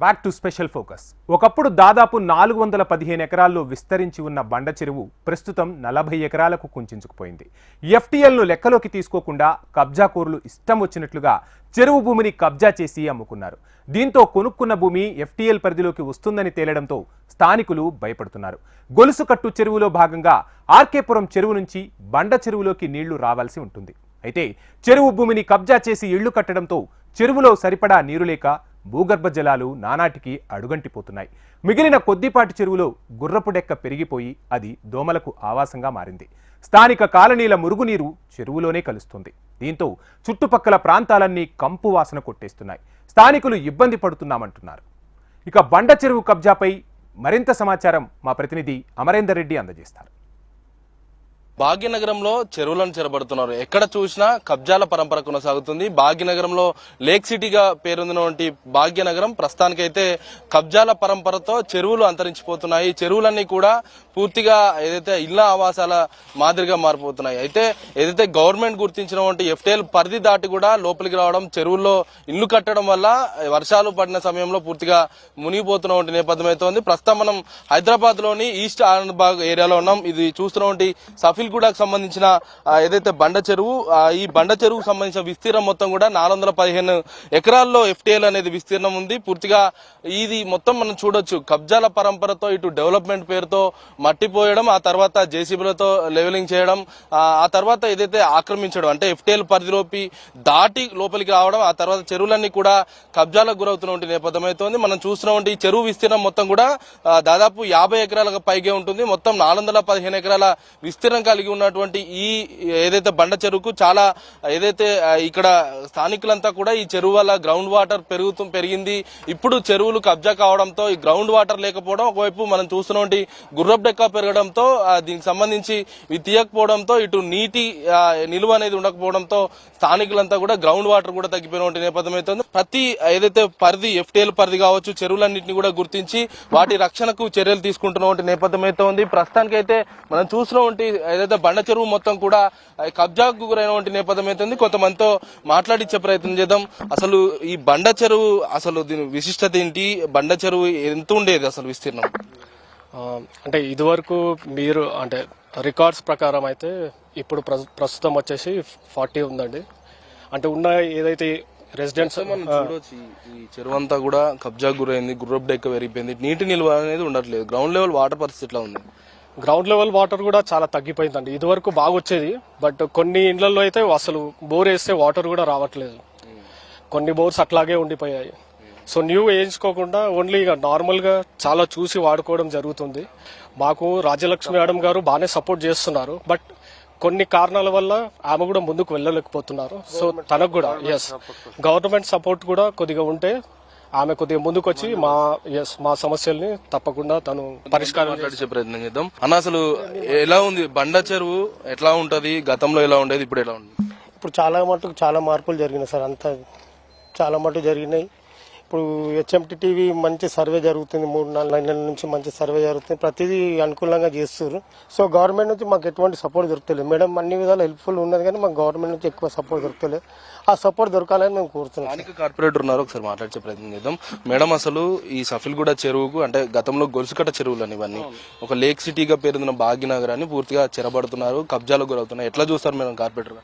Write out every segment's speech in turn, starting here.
Back to special focus ఒకప్పుడు దాదాపు నాలుగు వందల పదిహేను ఎకరాల్లో విస్తరించి ఉన్న బండ చెరువు ప్రస్తుతం నలభై ఎకరాలకు కుంచుకుపోయింది. ఎఫ్టీఎల్ను లెక్కలోకి తీసుకోకుండా కబ్జాకోరులు ఇష్టం వచ్చినట్లుగా చెరువు భూమిని కబ్జా చేసి అమ్ముకున్నారు. దీంతో కొనుక్కున్న భూమి ఎఫ్టీఎల్ పరిధిలోకి వస్తుందని తేలడంతో స్థానికులు భయపడుతున్నారు. గొలుసు కట్టు చెరువులో భాగంగా ఆర్కేపురం చెరువు నుంచి బండ చెరువులోకి నీళ్ళు రావాల్సి ఉంటుంది. అయితే చెరువు భూమిని కబ్జా చేసి ఇళ్ళు కట్టడంతో చెరువులో సరిపడా నీరు లేక భూగర్భ జలాలు నానాటికి అడుగంటిపోతున్నాయి. మిగిలిన కొద్దిపాటి చెరువులో గుర్రపు డెక్క పెరిగిపోయి అది దోమలకు ఆవాసంగా మారింది. స్థానిక కాలనీల మురుగునీరు చెరువులోనే కలుస్తుంది. దీంతో చుట్టుపక్కల ప్రాంతాలన్నీ కంపు వాసన కొట్టేస్తున్నాయి. స్థానికులు ఇబ్బంది పడుతున్నామంటున్నారు. ఇక బండ చెరువు కబ్జాపై మరింత సమాచారం మా ప్రతినిధి అమరేందర్ రెడ్డి అందజేస్తారు. భాగ్యనగరంలో చెరువులను చెరబడుతున్నారు. ఎక్కడ చూసినా కబ్జాల పరంపర కొనసాగుతుంది. భాగ్యనగరంలో లేక్ సిటీగా పేరొందినటువంటి భాగ్యనగరం ప్రస్తుతానికైతే కబ్జాల పరంపరతో చెరువులు అంతరించిపోతున్నాయి. చెరువులన్నీ కూడా పూర్తిగా ఏదైతే ఇళ్ళ ఆవాసాల మాదిరిగా మారిపోతున్నాయి. అయితే ఏదైతే గవర్నమెంట్ గుర్తించినటువంటి ఎఫ్టీఎల్ పరిధి దాటి కూడా లోపలికి రావడం చెరువుల్లో ఇల్లు కట్టడం వల్ల వర్షాలు పడిన సమయంలో పూర్తిగా మునిగిపోతున్నటువంటి నేపథ్యం అయితే ఉంది. ప్రస్తుతం మనం హైదరాబాద్లోని ఈస్ట్ ఆనందబాగ్ ఏరియాలో ఉన్నాం. ఇది చూస్తున్నటువంటి సఫిల్ సఫిల్గూడకు సంబంధించిన ఏదైతే బండ చెరువు ఈ బండ చెరువుకు సంబంధించిన విస్తీర్ణం మొత్తం కూడా నాలుగు వందల పదిహేను ఎకరాల్లో ఎఫ్టీఎల్ అనేది విస్తీర్ణం ఉంది. పూర్తిగా ఇది మొత్తం మనం చూడొచ్చు. కబ్జాల పరంపరతో ఇటు డెవలప్మెంట్ పేరుతో మట్టి పోయడం ఆ తర్వాత జేసీబీలతో లెవెలింగ్ చేయడం ఆ, తర్వాత ఏదైతే ఆక్రమించడం అంటే ఎఫ్టీఎల్ పరిధిలోపి దాటి లోపలికి రావడం ఆ తర్వాత చెరువులన్నీ కూడా కబ్జాలకు గురవుతున్నటువంటి నేపథ్యం అయితే ఉంది మనం చూస్తున్నటువంటి ఈ చెరువు విస్తీర్ణం మొత్తం కూడా దాదాపు యాభై ఎకరాలకు పైగే ఉంటుంది. మొత్తం నాలుగు వందల పదిహేను ఎకరాల విస్తీర్ణం కలిగి ఉన్నటువంటి ఈ ఏదైతే బండ చెరువుకు చాలా ఏదైతే ఇక్కడ స్థానికులంతా కూడా ఈ చెరువు వల్ల గ్రౌండ్ వాటర్ పెరుగుతూ పెరిగింది ఇప్పుడు చెరువులు కబ్జా కావడంతో ఈ గ్రౌండ్ వాటర్ లేకపోవడం ఒకవైపు మనం చూస్తున్నటువంటి గుర్రపు డెక్క పెరగడంతో దీనికి సంబంధించి ఇవి తీయకపోవడంతో ఇటు నీటి నిలువ అనేది ఉండకపోవడంతో స్థానికులంతా కూడా గ్రౌండ్ వాటర్ కూడా తగ్గిపోయినటువంటి నేపథ్యం అయితే ఉంది. ప్రతి ఏదైతే పరిధి ఎఫ్టీఎల్ పరిధి కావచ్చు చెరువులన్నింటినీ కూడా గుర్తించి వాటి రక్షణకు చర్యలు తీసుకుంటున్నటువంటి నేపథ్యం అయితే ఉంది ప్రస్తుతానికి అయితే మనం చూసినటువంటి ఏదైతే బండ చెరువు మొత్తం కూడా కబ్జాకు గురైనటువంటి నేపథ్యం అయితే ఉంది కొంతమందితో మాట్లాడించే ప్రయత్నం చేద్దాం. అసలు ఈ బండ చెరువు అసలు దీని విశిష్టత ఏంటి? బండ చెరువు ఎంత ఉండేది అసలు విస్తీర్ణం? అంటే ఇదివరకు మీరు అంటే రికార్డ్స్ ప్రకారం అయితే ఇప్పుడు ప్రస్- ప్రస్తుతం వచ్చేసి ఫార్టీ ఉందండి. అంటే ఉన్న ఏదైతే రెసిడెంట్స్ ఈ- చెరువు అంతా కూడా కబ్జాకు గురైంది గుర్రపు డెక్క పెరిగిపోయింది నీటి నిల్వ అనేది ఉండట్లేదు. గ్రౌండ్ లెవెల్ వాటర్ పరిస్థితి ఉంది. గ్రౌండ్ లెవెల్ వాటర్ కూడా చాలా తగ్గిపోయిందండి. ఇదివరకు బాగా వచ్చేది బట్ కొన్ని ఇండ్లలో అయితే అసలు బోర్ వేస్తే వాటర్ కూడా రావట్లేదు. కొన్ని బోర్స్ అట్లాగే ఉండిపోయాయి. సో న్యూ వేయించుకోకుండా ఓన్లీ ఇక నార్మల్గా చాలా చూసి వాడుకోవడం జరుగుతుంది. మాకు రాజ్యలక్ష్మి మేడం గారు బాగానే సపోర్ట్ చేస్తున్నారు. బట్ కొన్ని కారణాల వల్ల ఆమె కూడా ముందుకు వెళ్ళలేకపోతున్నారు. సో తనకు కూడా ఎస్ గవర్నమెంట్ సపోర్ట్ కూడా కొద్దిగా ఉంటే ఆమె కొద్దిగా ముందుకు వచ్చి మా మా సమస్యల్ని తప్పకుండా తను పరిష్కారం మాట్లాడించే ప్రయత్నం చేద్దాం. అన్న అసలు ఎలా ఉంది? బండ చెరువు ఎట్లా ఉంటది? గతంలో ఎలా ఉండేది? ఇప్పుడు ఎలా ఉంది? ఇప్పుడు చాలా మటుకు చాలా మార్పులు జరిగినాయి సార్. అంతా చాలా మటుకు జరిగినాయి. ఇప్పుడు హెచ్ఎంటి టీవీ మంచి సర్వే జరుగుతుంది. మూడు నాలుగు నెలల నుంచి మంచి సర్వే జరుగుతుంది. ప్రతిదీ అనుకూలంగా చేస్తారు సో గవర్నమెంట్ నుంచి మాకు ఎటువంటి సపోర్ట్ దొరకలేదు మేడం అన్ని విధాలు హెల్ప్ఫుల్ ఉన్నది కానీ మాకు గవర్నమెంట్ నుంచి ఎక్కువ సపోర్ట్ దొరకలేదు ఆ సపోర్ట్ దొరకాలని మేము కోరుతున్నాం స్థానిక కార్పొరేటర్ ఉన్నారు. ఒకసారి మాట్లాడే ప్రయత్నం చేద్దాం. మేడం అసలు ఈ సఫిల్గూడ చెరువుకు అంటే గతంలో గొలుసుకట్ట చెరువులు అని ఇవన్నీ ఒక లేక్ సిటీగా పేరున్న భాగ్యనగరాన్ని పూర్తిగా చెరబడుతున్నారు. కబ్జాలకు గురవుతున్నాయి. ఎట్లా చూస్తారు మేడం కార్పొరేటర్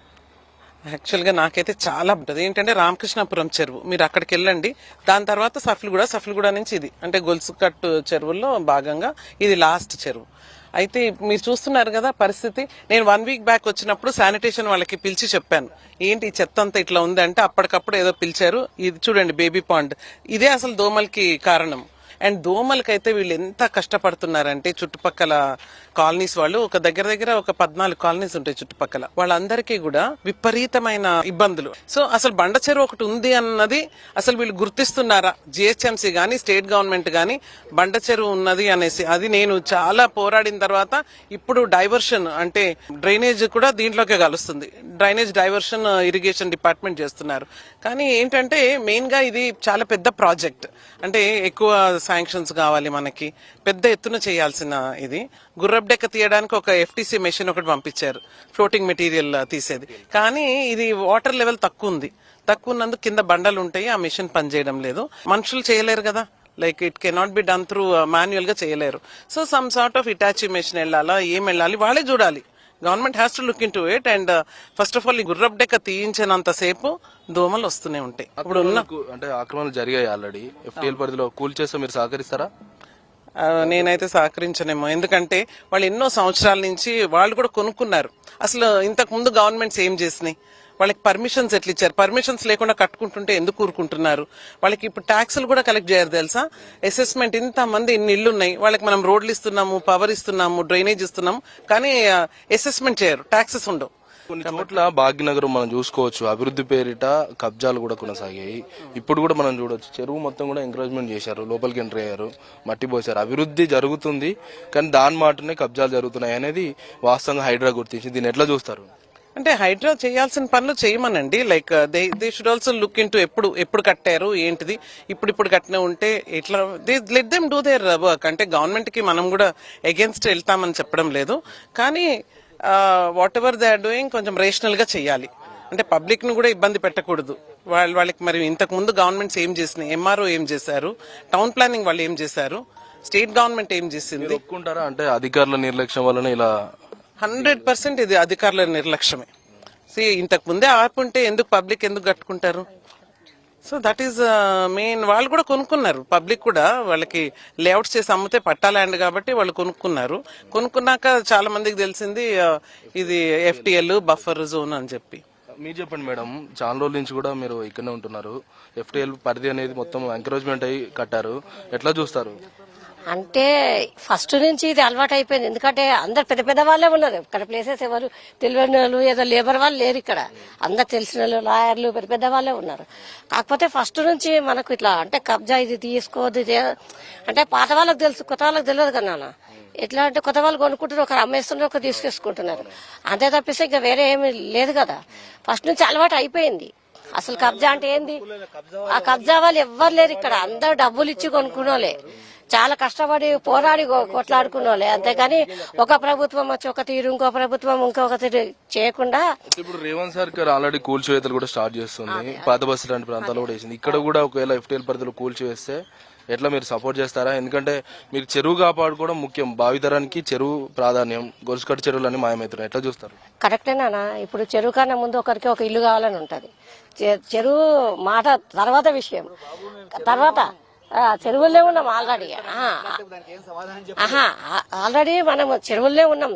యాక్చువల్గా నాకైతే చాలా ఉంటుంది. ఏంటంటే రామకృష్ణాపురం చెరువు. మీరు అక్కడికి వెళ్ళండి. దాని తర్వాత సఫిల్గూడ సఫిల్గూడ నుంచి ఇది. అంటే గొలుసుకట్టు చెరువుల్లో భాగంగా ఇది లాస్ట్ చెరువు. అయితే మీరు చూస్తున్నారు కదా పరిస్థితి. నేను వన్ వీక్ బ్యాక్ వచ్చినప్పుడు శానిటేషన్ వాళ్ళకి పిలిచి చెప్పాను. ఏంటి ఈ చెత్త అంతా ఇట్లా ఉంది అంటే అప్పటికప్పుడు ఏదో పిలిచారు. ఇది చూడండి బేబీ పాండ్ ఇదే అసలు దోమలకి కారణం. అండ్ దోమలకైతే వీళ్ళు ఎంత కష్టపడుతున్నారంటే చుట్టుపక్కల కాలనీస్ వాళ్ళు ఒక దగ్గర దగ్గర ఒక పద్నాలుగు కాలనీస్ ఉంటాయి చుట్టుపక్కల. వాళ్ళందరికీ కూడా విపరీతమైన ఇబ్బందులు. సో అసలు బండ చెరువు ఒకటి ఉంది అన్నది అసలు వీళ్ళు గుర్తిస్తున్నారా? జిహెచ్ఎంసీ గానీ స్టేట్ గవర్నమెంట్ గానీ బండ చెరువు ఉన్నది అనేసి. అది నేను చాలా పోరాడిన తర్వాత ఇప్పుడు డైవర్షన్ అంటే డ్రైనేజ్ కూడా దీంట్లోకే కలుస్తుంది. డ్రైనేజ్ డైవర్షన్ ఇరిగేషన్ డిపార్ట్మెంట్ చేస్తున్నారు. కానీ ఏంటంటే మెయిన్గా ఇది చాలా పెద్ద ప్రాజెక్ట్. అంటే ఎక్కువ శాంక్షన్స్ కావాలి మనకి. పెద్ద ఎత్తున చేయాల్సిన ఇది. డెక్క తీయడానికి ఒక ఎఫ్టీసీ మెషిన్ ఒకటి పంపించారు. ఫ్లోటింగ్ మెటీరియల్ తీసేది. కానీ ఇది వాటర్ లెవెల్ తక్కువ ఉంది. తక్కువ ఉన్నందుకు కింద బండలు ఉంటాయి. ఆ మెషిన్ పనిచేయడం లేదు. మనుషులు చేయలేరు కదా. Like it cannot be done through మాన్యువల్గా చేయలేరు. So some sort of Hitachi machine వెళ్ళాలా? ఏం వెళ్ళాలి? వాళ్ళే చూడాలి. Government has to look into it and first of all ఈ గుర్రప్ డెక్క తీయించినంత సేపు దోమలు వస్తూనే ఉంటాయి. ఇప్పుడు ఉన్న అంటే ఆక్రమణలు జరిగాయి ఆల్రెడీ ఎఫ్టీఎల్ పరిధిలో కూల్ చేస్తే మీరు సహకరిస్తారా? నేనైతే సహకరించనేమో. ఎందుకంటే వాళ్ళు ఎన్నో సంవత్సరాల నుంచి వాళ్ళు కూడా కొనుక్కున్నారు. అసలు ఇంతకు ముందు గవర్నమెంట్స్ ఏం చేసినాయి? వాళ్ళకి పర్మిషన్స్ ఎట్లా ఇచ్చారు? పర్మిషన్స్ లేకుండా కట్టుకుంటుంటే ఎందుకు కూరుకుంటున్నారు వాళ్ళకి ఇప్పుడు ట్యాక్సులు కూడా కలెక్ట్ చేయరు తెలుసా? అసెస్మెంట్ ఇంత మంది ఇన్ని ఇల్లు ఉన్నాయి వాళ్ళకి మనం రోడ్లు ఇస్తున్నాము పవర్ ఇస్తున్నాము డ్రైనేజ్ ఇస్తున్నాము. కానీ అసెస్మెంట్ చేయరు. ట్యాక్సెస్ ఉండవు. కొన్ని చోట్ల భాగ్యనగరం మనం చూసుకోవచ్చు. అభివృద్ధి పేరిట కబ్జాలు కూడా కొనసాగాయి. ఇప్పుడు కూడా మనం చూడొచ్చు. చెరువు మొత్తం కూడా ఎంకరేజ్మెంట్ చేశారు. లోపలికి ఎంటర్ అయ్యారు. మట్టి పోసారు అభివృద్ధి జరుగుతుంది కానీ దాని మాటనే కబ్జాలు జరుగుతున్నాయి అనేది వాస్తవంగా హైడ్రా గుర్తించి దీన్ని ఎట్లా చూస్తారు? అంటే హైడ్రా చేయాల్సిన పనులు చేయమనండి. Like they they should also look in ఎప్పుడు ఎప్పుడు కట్టారు ఏంటిది ఇప్పుడు ఇప్పుడు కట్టిన ఉంటే ఎట్లా they let them do their work అంటే గవర్నమెంట్కి మనం కూడా అగేన్స్ట్ వెళ్తామని చెప్పడం లేదు. కానీ whatever they are doing కొంచెం రేషనల్గా చేయాలి అంటే పబ్లిక్ను కూడా ఇబ్బంది పెట్టకూడదు. వాళ్ళ వాళ్ళకి మరి ఇంతకు ముందు గవర్నమెంట్స్ ఏం చేసినాయి ఎంఆర్ఓ ఏం చేశారు టౌన్ ప్లానింగ్ వాళ్ళు ఏం చేశారు స్టేట్ గవర్నమెంట్ ఏం చేసింది? ఒప్పుకుంటారా? అంటే అధికారుల నిర్లక్ష్యం వలన ఇలా హండ్రెడ్ పర్సెంట్ ఇది అధికారుల నిర్లక్ష్యమే. సి ఇంతకు ముందే ఆపుంటే ఎందుకు పబ్లిక్ ఎందుకు కట్టుకుంటారు? సో దట్ ఈస్ మెయిన్ వాళ్ళు కూడా కొనుక్కున్నారు. పబ్లిక్ కూడా వాళ్ళకి లేఅవుట్స్ చేసి అమ్మితే పట్టా ల్యాండ్ కాబట్టి వాళ్ళు కొనుక్కున్నారు. కొనుక్కున్నాక చాలా మందికి తెలిసింది uh, ఇది ఎఫ్టిఎల్ బఫర్ జోన్ అని చెప్పి. మీరు చెప్పండి మేడం చాలా రోజుల నుంచి కూడా మీరు ఇక్కడనే ఉంటున్నారు. ఎఫ్టిఎల్ పరిధి అనేది మొత్తం ఎంకరేజ్మెంట్ అయ్యి కట్టారు. ఎట్లా చూస్తారు? అంటే ఫస్ట్ నుంచి ఇది అలవాటు అయిపోయింది. ఎందుకంటే అందరు పెద్ద పెద్ద వాళ్ళే ఉన్నారు. ఇక్కడ ప్లేసెస్ ఎవరు తెలియని వాళ్ళు ఏదో లేబర్ వాళ్ళు లేరు ఇక్కడ. అందరు తెలిసిన వాళ్ళు లాయర్లు పెద్ద పెద్ద వాళ్ళే ఉన్నారు. కాకపోతే ఫస్ట్ నుంచి మనకు ఇట్లా అంటే కబ్జా ఇది తీసుకోవద్దు ఇది అంటే పాత వాళ్ళకి తెలుసు కొత్త వాళ్ళకి తెలియదు కదా నాన్న. ఎట్లా అంటే కొత్త వాళ్ళు కొనుక్కుంటారు ఒకరు అమ్మేస్తున్నారు ఒకరు తీసుకేసుకుంటున్నారు అంతే తప్పిస్తే ఇంకా వేరే ఏమి లేదు కదా. ఫస్ట్ నుంచి అలవాటు అయిపోయింది. అసలు కబ్జా అంటే ఏంది? ఆ కబ్జా వాళ్ళు ఎవ్వరు లేరు ఇక్కడ. అందరు డబ్బులు ఇచ్చి కొనుక్కున్నోలే చాలా కష్టపడి పోరాడి కొట్లాడుకున్నోలే అంతేగాని ఒక ప్రభుత్వం వచ్చి ఒక తీరు ఇంకో ప్రభుత్వం ఇంకొక తీరు చేయకుండా ఇప్పుడు రేవంత్ సర్కార్ ఆల్రెడీ కూల్చివేతలు కూడా స్టార్ట్ చేస్తుంది. పాత బస్సు లాంటి ప్రాంతాల్లో కూడా వేసింది. ఇక్కడ కూడా ఒకవేళ ఎఫ్టీఎల్ పరిధిలో కూల్చివేస్తే ఎట్లా మీరు సపోర్ట్ చేస్తారా? ఎందుకంటే మీరు చెరువు కాపాడుకోవడం ముఖ్యం. భావితరానికి చెరువు ప్రాధాన్యం గొలుసుకట్టు చెరువులు అన్ని మాయమవుతున్నాయి. ఎట్లా చూస్తారు? కరెక్టేనా ఇప్పుడు చెరువు కన్నా ముందు ఒకరికి ఒక ఇల్లు కావాలని ఉంటది. చె- చెరువు మాట తర్వాత విషయం. తర్వాత చెరువుల్లో ఉన్నాం ఆల్రెడీ ఆల్రెడీ మనం చెరువుల్లో ఉన్నాం.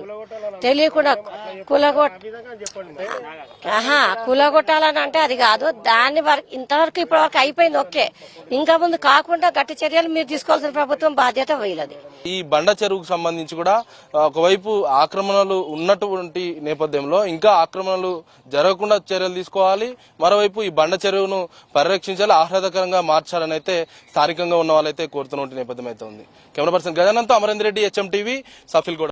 తెలియకుండా కులగొట్ ఆహా కులగొట్టాలని అంటే అది కాదు. దాన్ని వరకు ఇంతవరకు ఇప్పటి వరకు అయిపోయింది ఓకే. ఇంకా ముందు కాకుండా గట్టి చర్యలు మీరు తీసుకోవాల్సిన ప్రభుత్వం బాధ్యత వీలది ఈ బండ చెరువుకు సంబంధించి కూడా ఒకవైపు ఆక్రమణలు ఉన్నటువంటి నేపథ్యంలో ఇంకా ఆక్రమణలు జరగకుండా చర్యలు తీసుకోవాలి. మరోవైపు ఈ బండ చెరువును పరిరక్షించాలి ఆహ్లాదకరంగా మార్చాలని అయితే స్థానికంగా ఉన్న వాళ్ళైతే కోరుతున్నటువంటి నేపథ్యం అయితే ఉంది. కెమెరా పర్సన్ గజానంతో Amarender Reddy HM TV shuffle